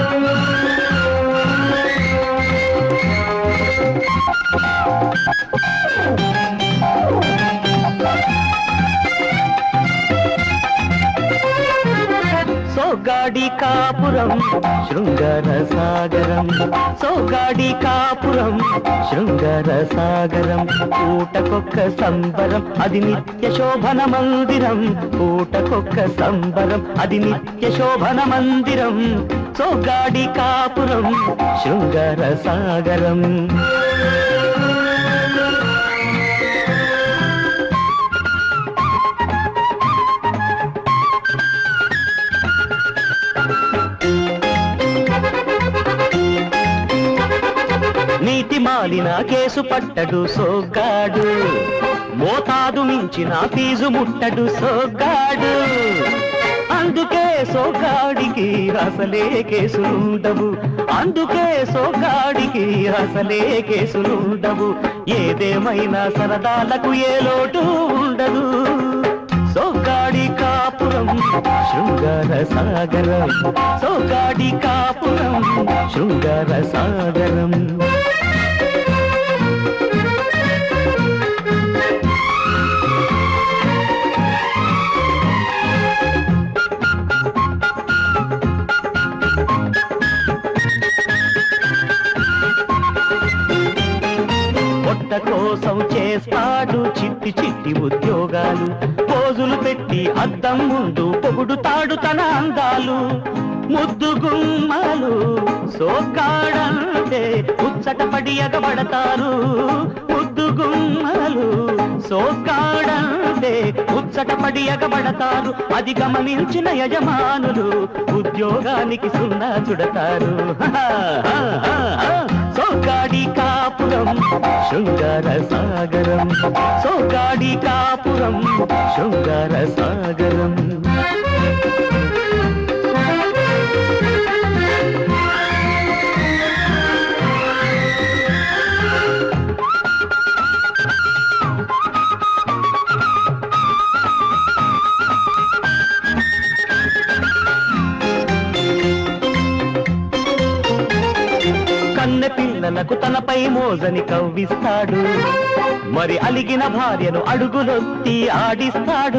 Thank సోగాడి కాపురం శృంగార సాగరం సోగాడి కాపురం శృంగార సాగరం పూటకొక్క సంబరం అది నిత్య శోభన మందిరం. పూటకొక్క సంబరం అది నిత్య శోభన మందిరం. సోగాడి కాపురం శృంగార సాగరం నీతి మాలిన కేసు పట్టడు సోగ్గాడు. మోతాదు మించిన ఫీజు ముట్టడు సోగ్గాడు. అందుకే సోగాడికి అసలే కేసులుండవు. అందుకే సోగాడికి అసలే కేసులుండవు. ఏదేమైనా సరదాలకు ఏ లోటు ఉండదు. సోగాడి కాపురం శృంగార సాగరం. సోగాడి కాపురం శృంగార సాగరం. చేస్తాడు చిట్టి చిట్టి ఉద్యోగాలు పోజులు పెట్టి అద్దం ముందు పొగుడుతాడు తన అందాలు. ముద్దు గుమ్మలు సోకాడంటే ముచ్చటపడి ఎగబడతారు. ముద్దు గుమ్మలు సోకాడంటే ముచ్చటపడి ఎగబడతారు. అది గమనించిన యజమానులు ఉద్యోగానికి సున్నా చుడతారు. శృంగార సాగరం సోగాడి కాపురం శృంగార సాగరం కన్నె తనపై మోజని కవ్విస్తాడు. మరి అలిగిన భార్యను అడుగులొత్తి ఆడిస్తాడు.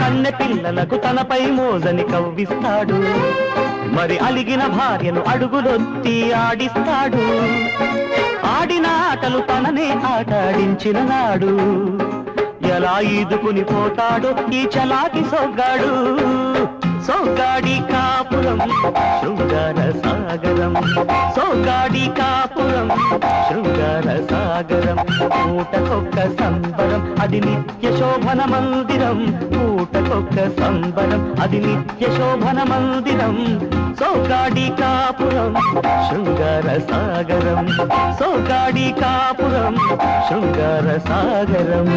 కన్నె పిల్లలకు తనపై మోజని కవ్విస్తాడు. మరి అలిగిన భార్యను అడుగులొత్తి ఆడిస్తాడు. ఆడిన ఆటలు తననే ఆటాడించిన నాడు. ఎలా ఈదుకుని పోతాడో ఈ చలాకి సొగ్గాడు. సోగాడి కాపురం శృంగార సాగరం. సోగాడి కాపురం శృంగార సాగరం. కూటకొక్క సంబరం అది నిత్య శోభన మందిరం. కూటకొక్క సంబరం అది నిత్య శోభన మందిరం. సోగాడి కాపురం శృంగార సాగరం. సోగాడి కాపురం శృంగార సాగరం.